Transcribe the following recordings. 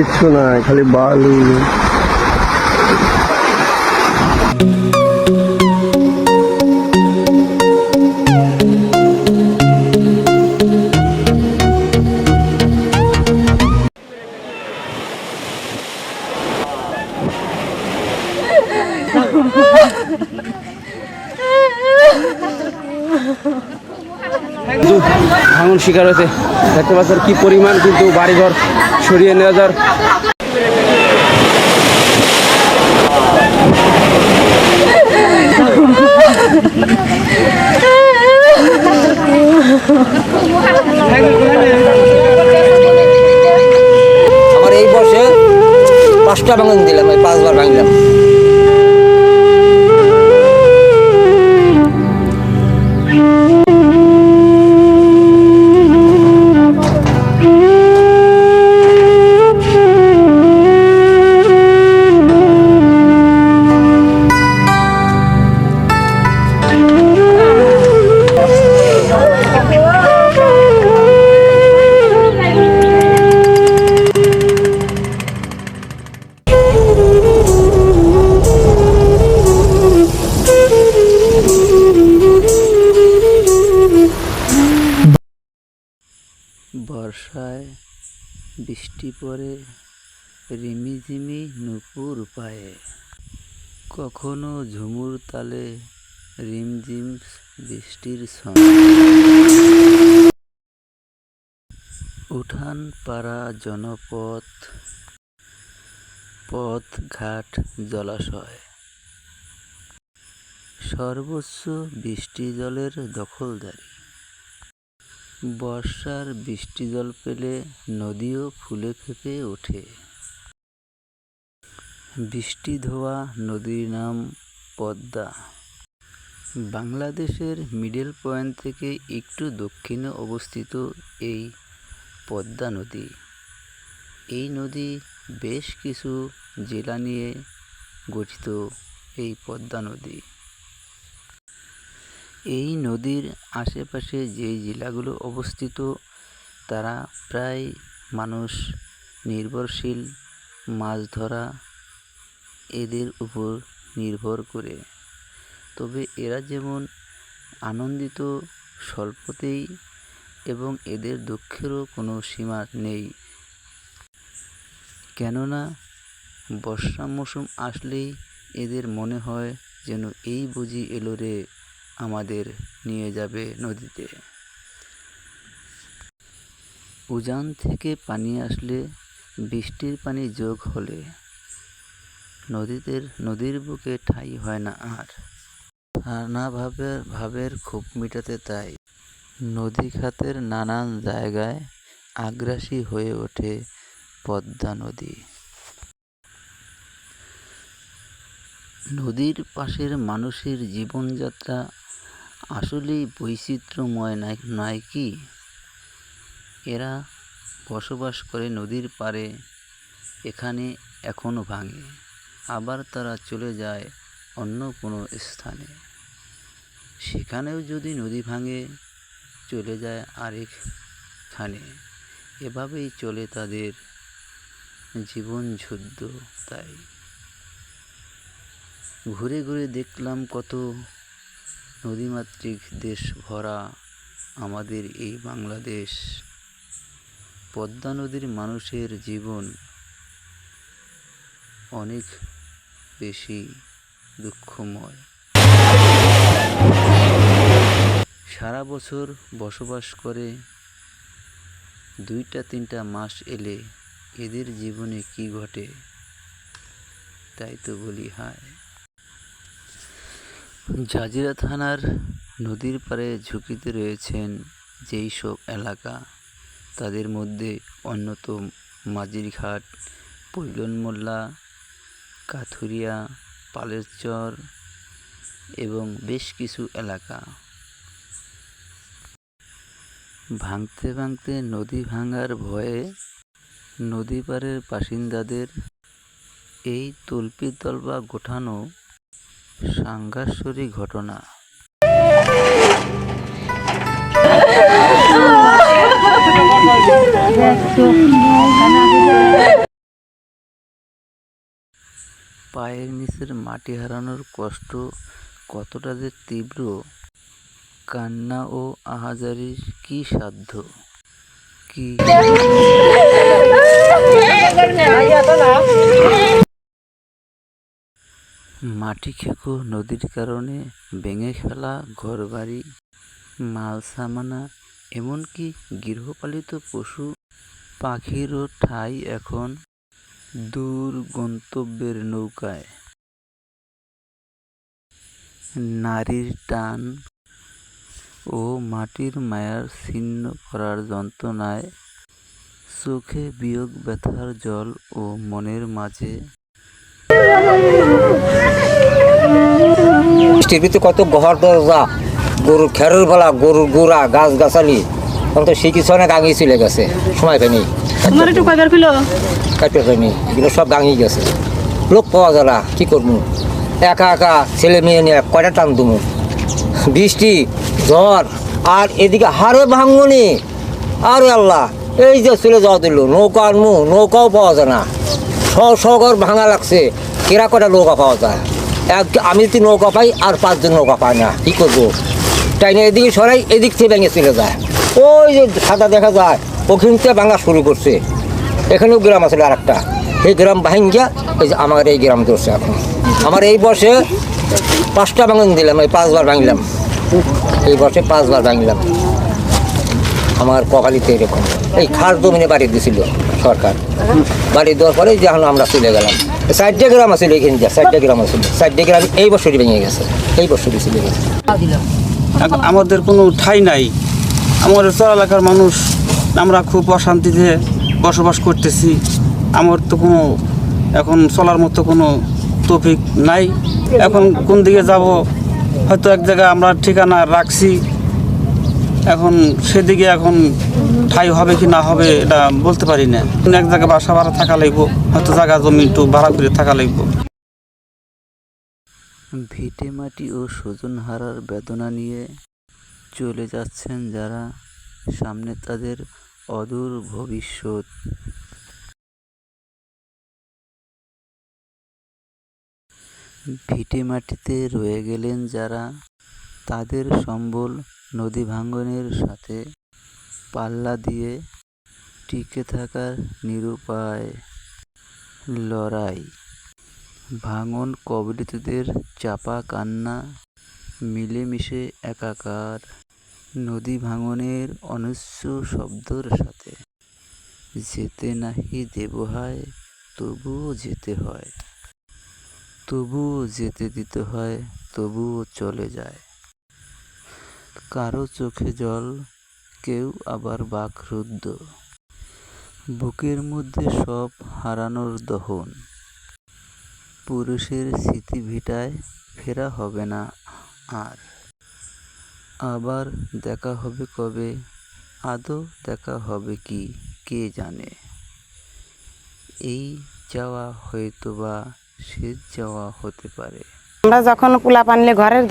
কিচ্ছু নাই খালি বালু। ভাঙন শিকার হয়েছে। দেখতে পাচ্ছেন কী পরিমাণ কিন্তু বাড়িঘর সরিয়ে নেওয়া যার বর্ষায় বৃষ্টি পড়ে রিমিঝিমি নুপুর পায়ে। কখনো ঝুমুর তালে রিমঝিম বৃষ্টির সঙ্গে। উঠান পাড়া জনপথ, পথ ঘাট জলাশয়। সর্বোচ্চ বৃষ্টি জলের দখলদারি। বর্ষার বৃষ্টি জল পেলে নদীও ফুলে ফেঁপে ওঠে। বৃষ্টি ধোয়া নদীর নাম পদ্মা। বাংলাদেশের মিডল পয়েন্ট থেকে একটু দক্ষিণে অবস্থিত এই পদ্মা নদী। এই নদী বেশ কিছু জেলা নিয়ে গঠিত এই পদ্মা নদী। এই নদীর আশেপাশে যেই জেলাগুলো অবস্থিত, তারা প্রায় মানুষ নির্ভরশীল, মাছ ধরা এদের উপর নির্ভর করে। তবে এরা যেমন আনন্দিত স্বল্পতেই এবং এদের দুঃখেরও কোনো সীমা নেই। কেননা বর্ষা মৌসুম আসলেই এদের মনে হয় যেন এই বুঝি এলো রে। আমাদের নিয়ে যাবে নদীতে। উজান থেকে পানি আসলে বৃষ্টির পানি যোগ হলে নদীতে নদীর বুকে ঠাঁই হয় না আর। নানা ভাবের ক্ষোভ মেটাতে তাই নদী খাতের নানান জায়গায় আগ্রাসী হয়ে ওঠে পদ্মা নদী। নদীর পাশের মানুষের জীবনযাত্রা আসলেই বৈচিত্র্যময় নয় কি? এরা বসবাস করে নদীর পাড়ে, এখানে এখনও ভাঙে। আবার তারা চলে যায় অন্য কোনো স্থানে। সেখানেও যদি নদী ভাঙে, চলে যায় আরেকখানে এভাবেই চলে তাদের জীবন যুদ্ধ তাই। ঘুরে ঘুরে দেখলাম কত নদীমাতৃক দেশ ভরা আমাদের এই বাংলাদেশ। পদ্মা নদীর মানুষের জীবন অনেক বেশি দুঃখময়। সারা বছর বসবাস করে দুইটা তিনটা মাস এলে এদের জীবনে কি ঘটে, তাই তো বলি হায়। জাজিরা থানার নদীর পাড়ে ঝুঁকিতে রয়েছেন যেই সব এলাকা। তাদের মধ্যে অন্যতম মাঝিরঘাট পৈলন মোল্লা, কাথুরিয়া পালেরচর এবং বেশ কিছু এলাকা। ভাঙতে ভাঙতে নদী ভাঙার ভয়ে নদী পাড়ের বাসিন্দাদের এই তল্পি তলবা গোঠানো সাংঘাসরিক ঘটনা। পায়ের নিচের মাটি হারানোর কষ্ট কতটা যে তীব্র, কান্না ও আহাজারির কি সাধ্য? কি? মাটি খেকো নদীর কারণে ভেঙে ফেলা ঘরবাড়ি, মাল সামানা, এমনকি গৃহপালিত পশু, পাখিরও ঠাই এখন দূর গন্তব্যের নৌকায়। নারীর টান ও মাটির মায়ার ছিন্ন করার যন্ত্রণায় চোখে বিয়োগ ব্যথার জল ও মনের মাঝে বৃষ্টির ভিতরে কত ঘর দরজা গরুর খেরুর বলা গরুর গোড়া গাছ গাছালি। তখন তো সেই কিছু অনেক আগে চলে গেছে। সময় পাইনি। তোমার একটু কয়বার ছিল কাটতে পাইনি এগুলো সব গাঙিয়ে গেছে। লোক পাওয়া যায় না কী করব? একা একা ছেলে মেয়ে নিয়ে কয়টা টান দুমু? বৃষ্টি ঝড় আর এদিকে হারে ভাঙনি। আরে আল্লাহ এই যে চলে যাওয়া দিল। নৌকা আনমু নৌকাও পাওয়া যায় না। শ শ ঘর ভাঙা লাগছে। কেরা কটা নৌকা পাওয়া যায়? আমি যদি নৌকা পাই আর পাঁচজন নৌকা পাই না। কী করব? তাই না এদিকে সরাই, এদিক থেকে ভেঙে চলে যায়। ওই যে সাদা দেখা যায়, ওখান থেকে ভাঙা শুরু করছে। এখানেও গ্রাম আছে আর একটা সেই গ্রাম ভাঙ্গিয়া, এই যে আমার এই গ্রাম ধরছে এখন। আমার এই বর্ষে পাঁচটা ভাঙন দিলাম এই পাঁচবার ভাঙলাম। এই বর্ষে পাঁচবার ভাঙলাম। আমার কপালিতে এরকম। এই খাস জমিনে বাড়ি দিয়েছিল সরকার। বাড়ি দেওয়ার পরে যখন আমরা চলে গেলাম। চারটে গ্রাম আছিল এখানে যা চারটে গ্রাম আছিল। চারটে গ্রাম এই বছরই ভেঙে গেছে এই বছরই চলে গেছে এখন আমাদের কোনো ঠাই নাই। আমাদের চর এলাকার মানুষ আমরা খুব অশান্তিতে বসবাস করতেছি। আমার তো কোনো এখন চলার মতো কোনো তফিক নাই। এখন কোন দিকে যাব হয়তো এক জায়গায় আমরা ঠিকানা রাখছি। এখন সেদিকে এখন ঠাই হবে কি না হবে এটা বলতে পারি না। এক জায়গায় বাসা ভাড়া থাকা লাগবো, হয়তো জায়গা জমি একটু ভাড়া করে থাকা লাগবো। ভিটে মাটি ও স্বজন হারার বেদনা নিয়ে চলে যাচ্ছেন যারা, সামনে তাদের অদূর ভবিষ্যৎ। ভিটে মাটিতে রয়ে গেলেন যারা, তাদের সম্বল নদী ভাঙ্গনের সাথে। পাল্লা দিয়ে টিকে থাকার নিরুপায় লড়াই। ভাঙন কবলিতদের চাপা কান্না, মিলেমিশে একাকার নদী ভাঙনের অনিশ্চ শব্দর সাথে। যেতে নাহি দেবহায় তবুও যেতে হয়। তবুও যেতে দিতে হয়, তবুও চলে যায়। কারও চোখে জল কেউ আবার বাকরুদ্ধ। বুকের মধ্যে সব হারানোর দহন। পুরুষের স্মৃতি ভিটায় ফেরা হবে না আর। আবার দেখা হবে কবে? আদৌ দেখা হবে কি? কে জানে? এই যাওয়া হয়তো বা শেষ যাওয়া হতে পারে। আমরা যখন পোলা পানলে ঘরের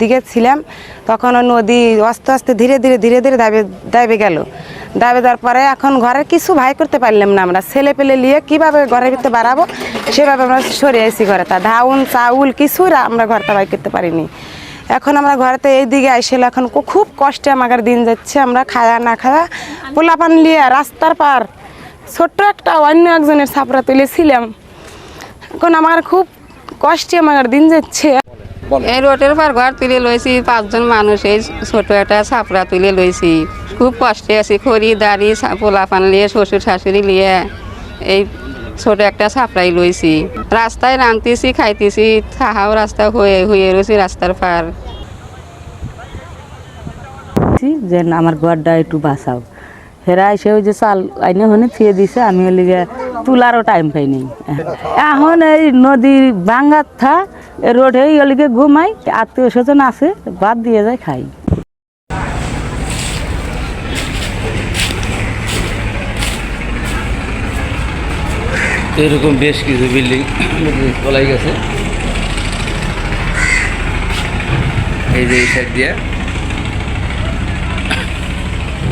দিকে ছিলাম, তখন নদী আস্তে আস্তে ধীরে ধীরে ধীরে ধীরে দাবে দাবে গেল। দাবে দেওয়ার পরে এখন ঘরের কিছু ভাই করতে পারলাম না আমরা। ছেলে পেলে নিয়ে কীভাবে ঘরের ভিতরে বাড়াবো, সেভাবে আমরা সরে এসেছি ঘরে। তা ধাউন, চাউল কিছু আমরা ঘরটা বাই করতে পারিনি। এখন আমরা ঘরেতে এই দিকে আইসেল, এখন খুব কষ্টে আমাদের দিন যাচ্ছে। আমরা খায়া না খায়া পোলা পান নিয়ে রাস্তার পার ছোট্ট একটা অন্য একজনের ছাপড়া তুলেছিলাম। এখন আমার খুব কষ্টে আমার দিন যাচ্ছে। এই রোডের পর ঘর তুলে লইছি পাঁচজন মানুষ এই ছোট একটা ছাপড়া তুলে লইছি। খুব কষ্টে আছি খড়ি দাড়ি পোলাপান নিয়ে শ্বশুর শাশুড়ি নিয়ে এই ছোট একটা ছাপড়াই লইছি। রাস্তায় রাঁধতেছি খাইতেছি থাহাও রাস্তা হয়ে হয়ে রয়েছি রাস্তার পার। যে না, আমার ঘরটা একটু বাঁচাও। হেরা এসে ওই যে চাল আইনে হনে থিয়ে দিছে আমি ওই লিগে তুলারও টাইম পাইনি এখন এই নদী ভাঙ্গার থা রোডে ওলিগে ঘুমাই আত্মীয় স্বজন আছে বাদ দিয়ে যায় খাই। এরকম বেশ কিছু বিল্ডিং তোলাই গেছে। এই যে এই সাইড দিয়ে।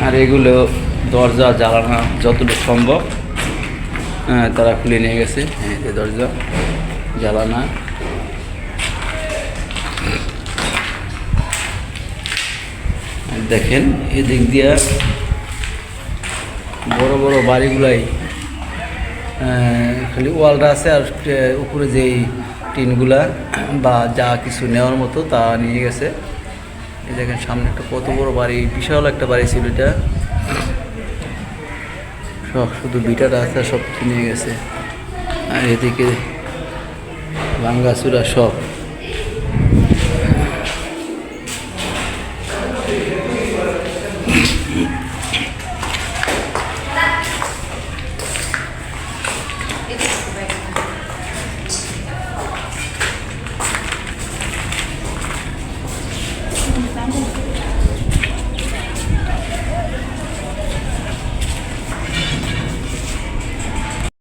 আর এগুলো দরজা জ্বালানো যতটুকু সম্ভব। হ্যাঁ, তারা খুলে নিয়ে গেছে। হ্যাঁ দরজা জ্বালানা দেখেন, এদিক দিয়া বড় বড় বাড়িগুলাই খালি ওয়ালটা আছে আর উপরে যেই টিনগুলা বা যা কিছু নেওয়ার মতো তা নিয়ে গেছে। দেখেন, সামনে একটা কত বড় বাড়ি, বিশাল একটা বাড়ি ছিল এটা। সব শুধু বিটা রাস্তা সব কিনে গেছে। আর এদিকে ভাঙ্গাচুরা সব।